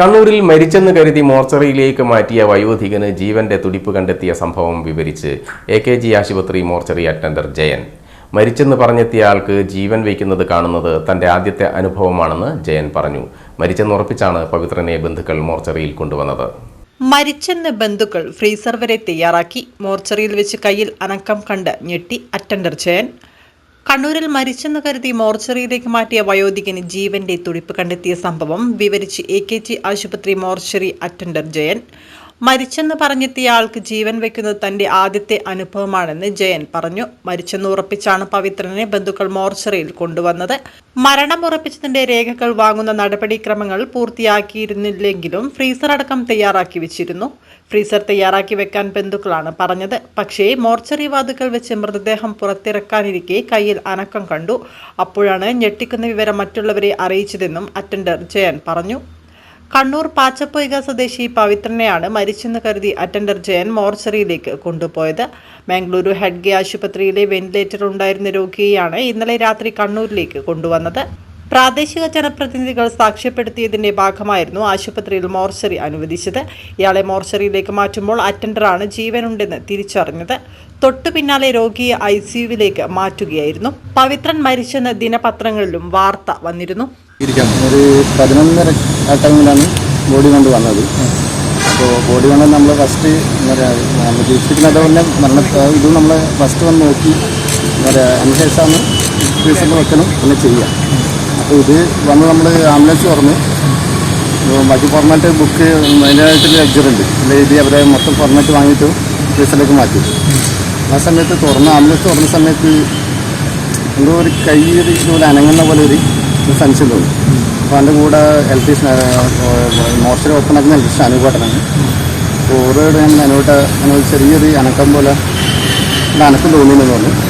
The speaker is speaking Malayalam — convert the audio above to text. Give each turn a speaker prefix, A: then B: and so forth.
A: കണ്ണൂരിൽ മരിച്ചെന്ന് കരുതി മോർച്ചറിയിലേക്ക് മാറ്റിയ വയോധികന് ജീവന്റെ തുടിപ്പ് കണ്ടെത്തിയ സംഭവം വിവരിച്ച് എ കെ ജി ആശുപത്രി മോർച്ചറി അറ്റൻഡർ ജയൻ. മരിച്ചെന്ന് പറഞ്ഞെത്തിയ ആൾക്ക് ജീവൻ വയ്ക്കുന്നത് കാണുന്നത് തന്റെ ആദ്യത്തെ അനുഭവമാണെന്ന് ജയൻ പറഞ്ഞു. മരിച്ചെന്നുറപ്പിച്ചാണ് പവിത്രനെ ബന്ധുക്കൾ മോർച്ചറിയിൽ കൊണ്ടുവന്നത്.
B: മരിച്ചെന്ന് ബന്ധുക്കൾ ഫ്രീസർ വരെ തയ്യാറാക്കി. മോർച്ചറിയിൽ വെച്ച് കയ്യിൽ അനക്കം കണ്ട് ഞെട്ടി അറ്റൻഡർ ജയൻ. കണ്ണൂരിൽ മരിച്ചെന്ന് കരുതി മോർച്ചറിയിലേക്ക് മാറ്റിയ വയോധികന് ജീവന്റെ തുടിപ്പ് കണ്ടെത്തിയ സംഭവം വിവരിച്ച് എ കെ ആശുപത്രി മോർച്ചറി അറ്റൻഡർ ജയൻ മരിച്ചെന്ന് പറഞ്ഞെത്തിയ ആൾക്ക് ജീവൻ വെക്കുന്നത് തന്റെ ആദ്യത്തെ അനുഭവമാണെന്ന് ജയൻ പറഞ്ഞു. മരിച്ചെന്ന് ഉറപ്പിച്ചാണ് പവിത്രനെ ബന്ധുക്കൾ മോർച്ചറിയിൽ കൊണ്ടുവന്നത്. മരണം ഉറപ്പിച്ചതിന്റെ രേഖകൾ വാങ്ങുന്ന നടപടിക്രമങ്ങൾ പൂർത്തിയാക്കിയിരുന്നില്ലെങ്കിലും ഫ്രീസർ അടക്കം തയ്യാറാക്കി വെച്ചിരുന്നു. ഫ്രീസർ തയ്യാറാക്കി വെക്കാൻ ബന്ധുക്കളാണ് പറഞ്ഞത്. പക്ഷേ മോർച്ചറി വാതുക്കൾ വെച്ച് മൃതദേഹം പുറത്തിറക്കാനിരിക്കെ കയ്യിൽ അനക്കം കണ്ടു. അപ്പോഴാണ് ഞെട്ടിക്കുന്ന വിവരം മറ്റുള്ളവരെ അറിയിച്ചതെന്നും അറ്റൻഡർ ജയൻ പറഞ്ഞു. കണ്ണൂർ പാച്ചപ്പൊയ്ക സ്വദേശി പവിത്രനെയാണ് മരിച്ചെന്ന് കരുതി അറ്റൻഡർ ജയൻ മോർച്ചറിയിലേക്ക് കൊണ്ടുപോയത്. ബാംഗ്ലൂരു ഹെഡ്ഗെ ആശുപത്രിയിലെ വെന്റിലേറ്റർ ഉണ്ടായിരുന്ന രോഗിയെയാണ് ഇന്നലെ രാത്രി കണ്ണൂരിലേക്ക് കൊണ്ടുവന്നത്. പ്രാദേശിക ജനപ്രതിനിധികൾ സാക്ഷ്യപ്പെടുത്തിയതിന്റെ ഭാഗമായിരുന്നു ആശുപത്രിയിൽ മോർച്ചറി അനുവദിച്ചത്. ഇയാളെ മോർച്ചറിയിലേക്ക് മാറ്റുമ്പോൾ അറ്റൻഡറാണ് ജീവനുണ്ടെന്ന് തിരിച്ചറിഞ്ഞത്. തൊട്ടു പിന്നാലെ രോഗിയെ ഐ സിയുവിലേക്ക് മാറ്റുകയായിരുന്നു. പവിത്രൻ മരിച്ചെന്ന് ദിനപത്രങ്ങളിലും വാർത്ത വന്നിരുന്നു.
C: ഇരിക്കാം. ഒരു പതിനൊന്നര ആ ടൈമിലാണ് ബോഡി കൊണ്ട് വന്നത്. അപ്പോൾ ബോഡി കൊണ്ട് നമ്മൾ ഫസ്റ്റ് എന്താ പറയുക നമ്മൾ ജീവിച്ചിരിക്കുന്നത് തന്നെ മരണ ഇത് നമ്മൾ ഫസ്റ്റ് വന്ന് നോക്കി. എന്താ പറയുക അതിന് ശേഷമാണ് ഫ്രീസറിൽ വെക്കണം പിന്നെ ചെയ്യാം. അപ്പോൾ ഇത് വന്ന് നമ്മൾ ആംബുലൻസ് തുറന്ന് ബാക്കി ഫോർമാറ്റ് ബുക്ക് അതിന്റെതായിട്ട് ലഗ്ജറുണ്ട് അതിൽ എഴുതി അവരെ മൊത്തം ഫോർമാറ്റ് വാങ്ങിയിട്ട് ഫീസിലേക്ക് മാറ്റി. ആ സമയത്ത് തുറന്ന ആംബുലൻസ് തുറന്ന സമയത്ത് എന്തോ ഒരു കൈ ഇതുപോലെ അനങ്ങുന്ന പോലെ ഒരു സംശയം തോന്നി അപ്പോൾ അതിന്റെ കൂടെ എൽ പി മോർച്ചറി ഓപ്പൺ ആക്കുന്ന പി സി അപ്പോൾ ഓരോട് ഞാൻ അങ്ങനെ ചെറിയൊരു അനക്കം പോലെ അനക്കം തോന്നിയെന്ന് തോന്നുന്നു.